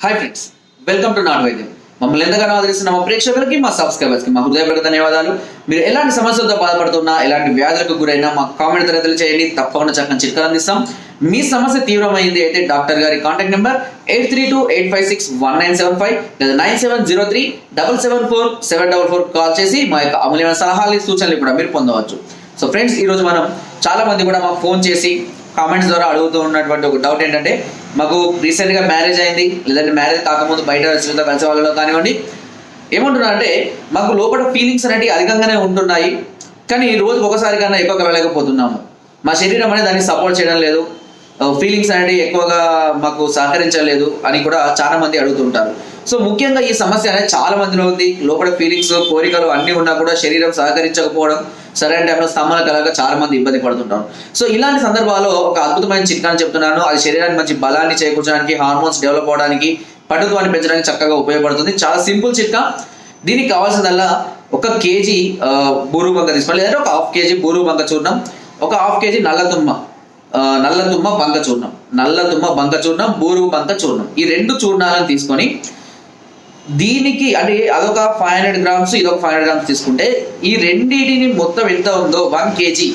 Hi friends welcome to నాట్ వైద్యం మమ్మల్ని ఎంతగానో ఆదరిస్తున్న మా ప్రేక్షకులకి మా సబ్స్క్రైబర్స్కి మా హృదయపూర్వక ధన్యవాదాలు. మీరు ఎలాంటి సమస్యలతో బాధపడుతున్నా ఎలాంటి వ్యాధులకు గురైనా మా కామెంట్ తరగతులు చేయండి తప్పకుండా చక్కని చిట్కాలు అందిస్తాం మీ సమస్య తీవ్రమైంది అయితే డాక్టర్ గారి contact number eight three two eight five six one nine seven five లేదా nine seven zero three double seven four seven double four call చేసి మా యొక్క అమూల్యమైన సలహాలు సూచనలు కూడా మీరు పొందవచ్చు. సో ఫ్రెండ్స్ ఈరోజు మనం చాలా మంది కూడా మాకు ఫోన్ చేసి కామెంట్స్ ద్వారా అడుగుతూ ఉన్నటువంటి ఒక డౌట్ ఏంటంటే మాకు రీసెంట్గా మ్యారేజ్ అయింది లేదంటే మ్యారేజ్ కాకముందు బయట వచ్చిన కలిసే వాళ్ళలో కానివ్వండి ఏమంటున్నారంటే మాకు లోపల ఫీలింగ్స్ అనేవి అధికంగానే ఉంటున్నాయి కానీ రోజు ఒకసారి కన్నా ఎక్కువ కలలేకపోతున్నాము మా శరీరం అనేది దాన్ని సపోర్ట్ చేయడం లేదు ఫీలింగ్స్ అనేవి ఎక్కువగా మాకు సహకరించలేదు అని కూడా చాలా మంది అడుగుతుంటారు. సో ముఖ్యంగా ఈ సమస్య అనేది చాలా మందిలో ఉంది. లోపల ఫీలింగ్స్ కోరికలు అన్నీ ఉన్నా కూడా శరీరం సహకరించకపోవడం సరైన టైంలో స్తంభాల కలగా చాలా మంది ఇబ్బంది పడుతుంటారు. సో ఇలాంటి సందర్భాల్లో ఒక అద్భుతమైన చిట్కాని చెప్తున్నాను. అది శరీరానికి మంచి బలాన్ని చేకూర్చడానికి హార్మోన్స్ డెవలప్ అవడానికి పటుత్వాన్ని పెంచడానికి చక్కగా ఉపయోగపడుతుంది. చాలా సింపుల్ చిట్కా. దీనికి కావాల్సిందల్లా ఒక కేజీ బూరు బంక తీసుకోవాలి. లేదంటే ఒక హాఫ్ కేజీ బూరు బంక చూర్ణం ఒక హాఫ్ కేజీ నల్ల తుమ్మ నల్ల తుమ్మ బంక చూర్ణం నల్ల తుమ్మ బంక చూర్ణం బూరు బంక చూర్ణం. ఈ రెండు చూర్ణాలను తీసుకొని దీనికి అంటే అదొక ఫైవ్ హండ్రెడ్ గ్రామ్స్ ఇదొక ఫైవ్ హండ్రెడ్ గ్రామ్స్ తీసుకుంటే ఈ రెండింటిని మొత్తం ఎంత ఉందో వన్ కేజీ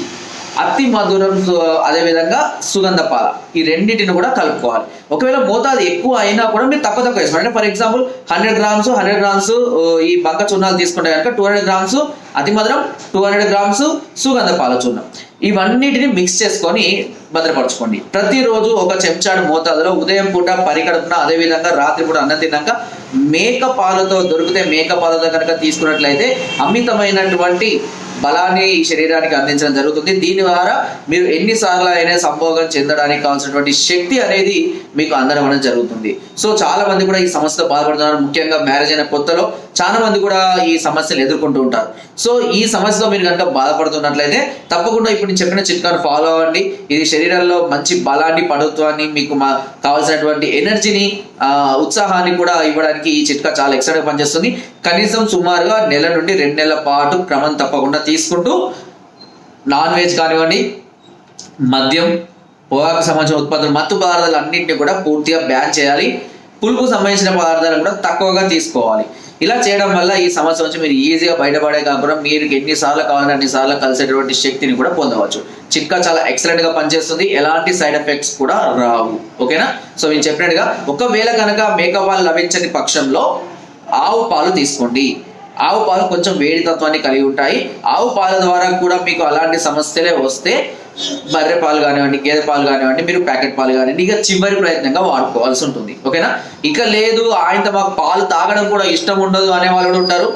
అతి మధురం అదేవిధంగా సుగంధ పాల ఈ రెండింటిని కూడా కలుపుకోవాలి. ఒకవేళ మోతాదు ఎక్కువ అయినా కూడా మీరు తక్కువ తక్కువ వేసుకోండి అంటే for example hundred grams hundred grams ఈ బంక చూర్ణాలు తీసుకుంటే కనుక టూ హండ్రెడ్ గ్రామ్స్ అతి మధురం టూ హండ్రెడ్ గ్రామ్స్ సుగంధ పాల చూర్ణం ఇవన్నిటిని మిక్స్ చేసుకొని భద్రపరచుకోండి. ప్రతిరోజు ఒక చెంచాడు మోతాదులో ఉదయం పూట పరికడుపున అదేవిధంగా రాత్రి పూట అన్నం తిన్నాక మేక పాలతో దొరికితే మేక పాలతో కనుక తీసుకున్నట్లయితే అమితమైనటువంటి బలాన్ని ఈ శరీరానికి అందించడం జరుగుతుంది. దీని ద్వారా మీరు ఎన్నిసార్లు అయినా సంభోగం చెందడానికి కావాల్సినటువంటి శక్తి అనేది మీకు అందడం అనేది జరుగుతుంది. సో చాలా మంది కూడా ఈ సమస్యతో బాధపడుతున్నారు. ముఖ్యంగా మ్యారేజ్ అయిన కొత్తలో చాలా మంది కూడా ఈ సమస్యలు ఎదుర్కొంటూ ఉంటారు. సో ఈ సమస్యతో మీరు కనుక బాధపడుతున్నట్లయితే తప్పకుండా ఇప్పుడు నేను చెప్పిన చిట్కాను ఫాలో అవ్వండి. ఇది శరీరంలో మంచి బలాన్ని పడుత్వాన్ని మీకు మా కావాల్సినటువంటి ఎనర్జీని ఉత్సాహాన్ని కూడా ఇవ్వడానికి ఈ చిట్కా చాలా ఎక్సైట్గా పనిచేస్తుంది. కనీసం సుమారుగా నెల నుండి రెండు నెలల పాటు క్రమం తప్పకుండా తీసుకుంటూ నాన్ వెజ్ కానివ్వండి మద్యం పొగాకు సంబంధించిన ఉత్పత్తులు మత్తు పదార్థాలు అన్నింటినీ కూడా పూర్తిగా బ్యాన్ చేయాలి. పులుపు సంబంధించిన పదార్థాలు కూడా తక్కువగా తీసుకోవాలి. ఇలా చేయడం వల్ల ఈ సమస్య నుంచి మీరు ఈజీగా బయటపడే కాకుండా మీరు ఎన్నిసార్లు కావాలంటే అన్నిసార్లు కలిసేటువంటి శక్తిని కూడా పొందవచ్చు. చిట్కా చాలా ఎక్సలెంట్గా పనిచేస్తుంది. ఎలాంటి సైడ్ ఎఫెక్ట్స్ కూడా రావు. ఓకేనా? సో నేను చెప్పినట్టుగా ఒకవేళ కనుక మేకప్ లభించని పక్షంలో ఆవు పాలు తీసుకోండి. ఆవు పాలు కొంచెం వేడి తత్వాన్ని కలిగి ఉంటాయి. ఆవు పాల ద్వారా కూడా మీకు అలాంటి సమస్యలే వస్తే బర్రె పాలు కానివ్వండి గేదె పాలు కానివ్వండి మీరు ప్యాకెట్ పాలు కానివ్వండి ఇక చివరి ప్రయత్నంగా వాడుకోవాల్సి ఉంటుంది. ఓకేనా? ఇక లేదు ఆయనతో మాకు పాలు తాగడం కూడా ఇష్టం ఉండదు అనే వాళ్ళు కూడా ఉంటారు.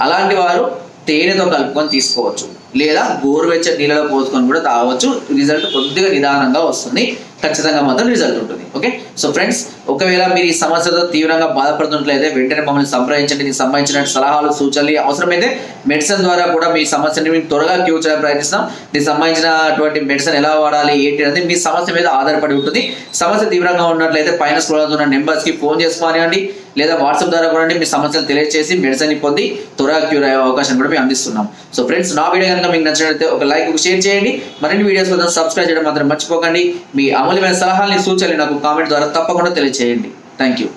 అలాంటి వారు తేనెతో కలుపుకొని తీసుకోవచ్చు. లేదా గోరువెచ్చని నీళ్ళలో పోసుకొని కూడా తాగవచ్చు. రిజల్ట్ కొద్దిగా నిదానంగా వస్తుంది. ఖచ్చితంగా మాత్రం రిజల్ట్ ఉంటుంది. ఓకే సో ఫ్రెండ్స్ ఒకవేళ మీరు ఈ సమస్యతో తీవ్రంగా బాధపడుతున్నట్లయితే వెంటనే మమ్మల్ని సంప్రదించండి. దీనికి సంబంధించిన సలహాలు సూచనలు అవసరమైతే మెడిసిన్ ద్వారా కూడా మీ సమస్యని మేము త్వరగా క్యూర్ చేయడానికి ప్రయత్నిస్తాం. దీనికి సంబంధించినటువంటి మెడిసిన్ ఎలా వాడాలి ఏంటి అనేది మీ సమస్య మీద ఆధారపడి ఉంటుంది. సమస్య తీవ్రంగా ఉన్నట్లయితే పైన స్క్రోల్ ఉన్న నెంబర్స్కి ఫోన్ చేసుకోనివ్వండి లేదా వాట్సాప్ ద్వారా కూడా మీ సమస్యలు తెలియజేసి మెడిసిన్ పొంది త్వరగా క్యూర్ అయ్యే అవకాశం కూడా మేము అందిస్తున్నాం. సో ఫ్రెండ్స్ నా వీడియో కనుక మీకు నచ్చినట్లయితే ఒక లైక్ ఒక షేర్ చేయండి. మరిన్ని వీడియోస్ కోసం సబ్స్క్రైబ్ చేయడం మాత్రం మర్చిపోకండి. మీ అమూల్యమైన సలహాలని సూచనలు నాకు కామెంట్ ద్వారా తప్పకుండా తెలియజేయండి థ్యాంక్ యూ